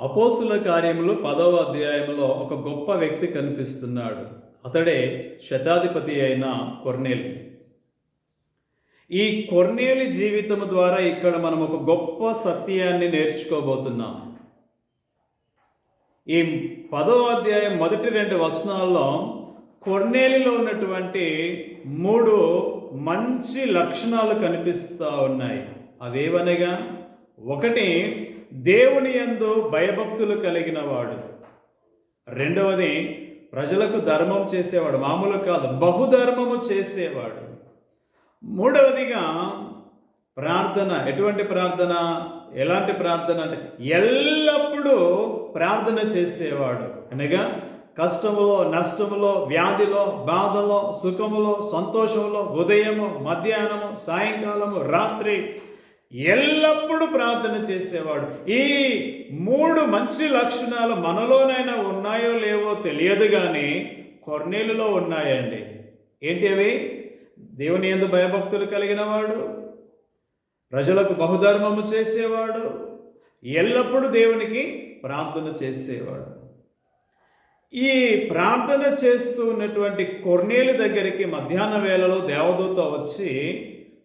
అపోసుల కార్యంలో పదవ అధ్యాయంలో ఒక గొప్ప వ్యక్తి కనిపిస్తున్నాడు. అతడే శతాధిపతి అయిన కొర్నేలి. ఈ కొర్నేలి జీవితం ద్వారా ఇక్కడ మనం ఒక గొప్ప సత్యాన్ని నేర్చుకోబోతున్నాం. ఈ పదవ అధ్యాయం మొదటి రెండు వచనాల్లో కొర్నేలిలో ఉన్నటువంటి మూడు మంచి లక్షణాలు కనిపిస్తూ ఉన్నాయి. అవేవనగా? ఒకటి దేవుని యందు భయభక్తులు కలిగిన వాడు రెండవది ప్రజలకు ధర్మం చేసేవాడు. మామూలు కాదు బహుధర్మము చేసేవాడు. మూడవదిగా ప్రార్థన. ఎటువంటి ప్రార్థన? ఎలాంటి ప్రార్థన అంటే ఎల్లప్పుడూ ప్రార్థన చేసేవాడు. అనగా కష్టములో నష్టములో వ్యాధిలో బాధలో సుఖములో సంతోషంలో ఉదయము మధ్యాహ్నము సాయంకాలము రాత్రి ఎల్లప్పుడూ ప్రార్థన చేసేవాడు. ఈ మూడు మంచి లక్షణాలు మనలోనైనా ఉన్నాయో లేవో తెలియదు కానీ కొర్నేలులో ఉన్నాయండి. ఏంటి అవి? దేవుని ఎందు భయభక్తులు కలిగిన వాడు ప్రజలకు బహుధర్మము చేసేవాడు ఎల్లప్పుడూ దేవునికి ప్రార్థన చేసేవాడు. ఈ ప్రార్థన చేస్తూ ఉన్నటువంటి కొర్నేలు దగ్గరికి మధ్యాహ్న వేళలో దేవదూత వచ్చి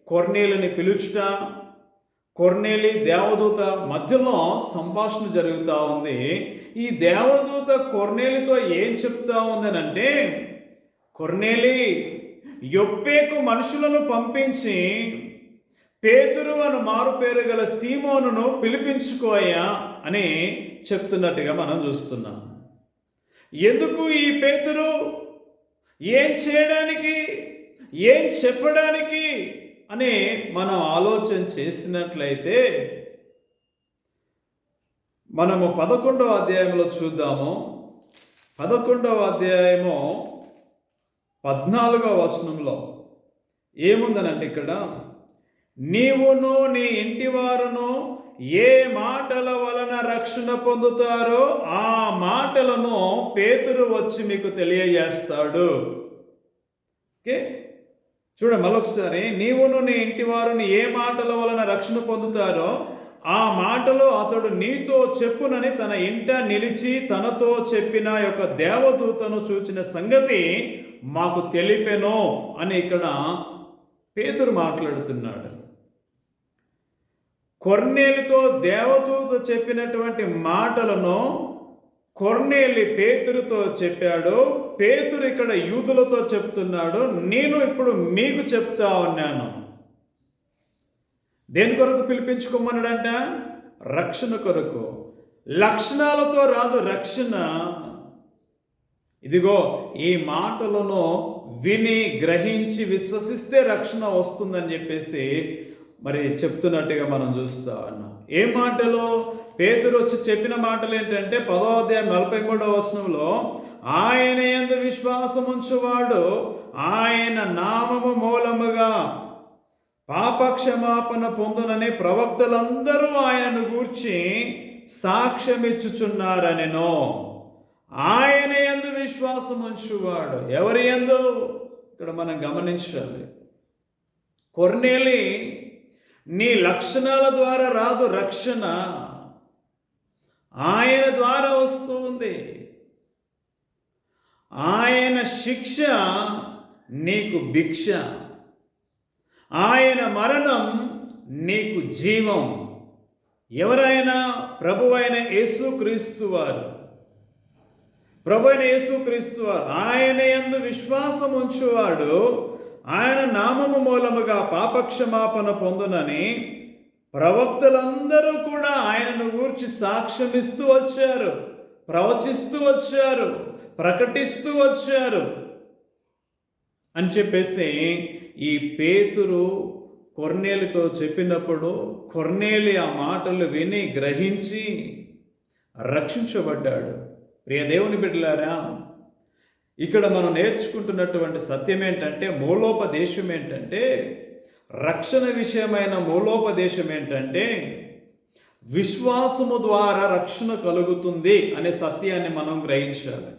కొర్నేలుని పిలుచుట కొర్నేలి దేవదూత మధ్యలో సంభాషణ జరుగుతూ ఉంది. ఈ దేవదూత కొర్నేలితో ఏం చెప్తా ఉందనంటే కొర్నేలి యొప్పేకు మనుషులను పంపించి పేతురు అను మారు పేరు గల సీమోనును పిలిపించుకోయా అని చెప్తున్నట్టుగా మనం చూస్తున్నాం. ఎందుకు ఈ పేతురు? ఏం చేయడానికి? ఏం చెప్పడానికి? అని మనం ఆలోచన చేసినట్లయితే మనము పదకొండవ అధ్యాయంలో చూద్దాము. పదకొండవ అధ్యాయము పద్నాలుగవ వచనంలో ఏముందనంటే ఇక్కడ నీవును నీ ఇంటి వారును ఏ మాటల వలన రక్షణ పొందుతారో ఆ మాటలను పేతురు వచ్చి మీకు తెలియజేస్తాడు. ఓకే? చూడండి మరొకసారి నీవును నీ ఇంటి వారిని ఏ మాటల వలన రక్షణ పొందుతారో ఆ మాటలు అతడు నీతో చెప్పునని తన ఇంట నిలిచి తనతో చెప్పిన యొక్క దేవదూతను చూచిన సంగతి మాకు తెలిపెనో అని ఇక్కడ పేతురు మాట్లాడుతున్నాడు. కొర్నేలుతో దేవదూత చెప్పినటువంటి మాటలను కొర్నేలి పేతురుతో చెప్పాడు పేతురు ఇక్కడ యూదులతో చెప్తున్నాడు నేను ఇప్పుడు మీకు చెప్తా ఉన్నాను. దేని కొరకు పిలిపించుకోమన్నాడంట? రక్షణ కొరకు. లక్షణాలతో రాదు రక్షణ. ఇదిగో ఈ మాటలను విని గ్రహించి విశ్వసిస్తే రక్షణ వస్తుందని చెప్పేసి మరి చెప్తున్నట్టుగా మనం చూస్తా ఉన్నాం. ఏ మాటలు పేతురు వచ్చి చెప్పిన మాటలు ఏంటంటే పదో అధ్యాయం నలభై మూడవ వచనంలో ఆయన ఎందు విశ్వాసం ఉంచువాడు ఆయన నామము మూలముగా పాపక్షమాపణ పొందునని ప్రవక్తలందరూ ఆయనను గూర్చి సాక్ష్యమిచ్చుచున్నారనెనో. ఆయన ఎందు విశ్వాసం ఉంచువాడు ఎవరి ఎందు ఇక్కడ మనం గమనించాలి. కొర్నేలి నీ లక్షణాల ద్వారా రాదు రక్షణ. ఆయన ద్వారా వస్తుంది ఆయన శిక్ష నీకు భిక్ష. ఆయన మరణం నీకు జీవం. ఎవరైనా ప్రభు అయిన యేసుక్రీస్తు వారు. ప్రభు అయిన యేసుక్రీస్తు వారు. ఆయన ఎందు విశ్వాసం ఉంచువాడు ఆయన నామము మూలముగా పాపక్షమాపణ పొందునని ప్రవక్తలందరూ కూడా ఆయనను గూర్చి సాక్ష్యమిస్తూ వచ్చారు ప్రవచిస్తూ వచ్చారు ప్రకటిస్తూ వచ్చారు. అని చెప్పేసి ఈ పేతురు కొర్నేలితో చెప్పినప్పుడు కొర్నేలి ఆ మాటలు విని గ్రహించి రక్షించబడ్డాడు. ప్రియ దేవుని బిడ్డలారా ఇక్కడ మనం నేర్చుకుంటున్నటువంటి సత్యం ఏంటంటే మూలోపదేశం ఏంటంటే రక్షణ విషయమైన మూలోపదేశం ఏంటంటే విశ్వాసము ద్వారా రక్షణ కలుగుతుంది అనే సత్యాన్ని మనం గ్రహించాలి.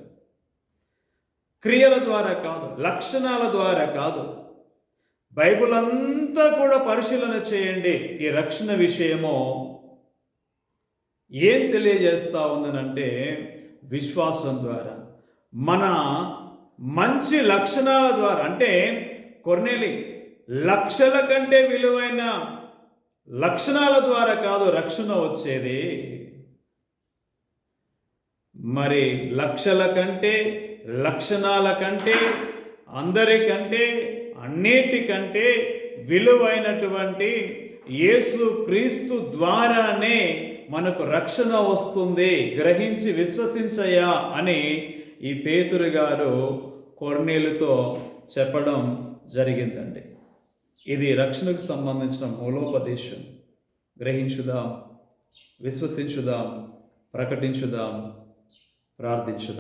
క్రియల ద్వారా కాదు లక్షణాల ద్వారా కాదు. బైబుల్ అంతా కూడా పరిశీలన చేయండి ఈ రక్షణ విషయము ఏం తెలియజేస్తా ఉందనంటే విశ్వాసం ద్వారా. మన మంచి లక్షణాల ద్వారా అంటే కొర్నేలి లక్షల కంటే విలువైన లక్షణాల ద్వారా కాదు రక్షణ వచ్చేది. మరి లక్షల కంటే లక్షణాల కంటే అందరికంటే అన్నిటికంటే విలువైనటువంటి యేసు క్రీస్తు ద్వారానే మనకు రక్షణ వస్తుంది గ్రహించి విశ్వసించయా అని ఈ పేతురు గారు కొర్నేలుతో చెప్పడం జరిగిందండి. ఇది రక్షణకు సంబంధించిన మూలోపదేశం. గ్రహించుదాం విశ్వసించుదాం ప్రకటించుదాం ప్రార్థించుదాం.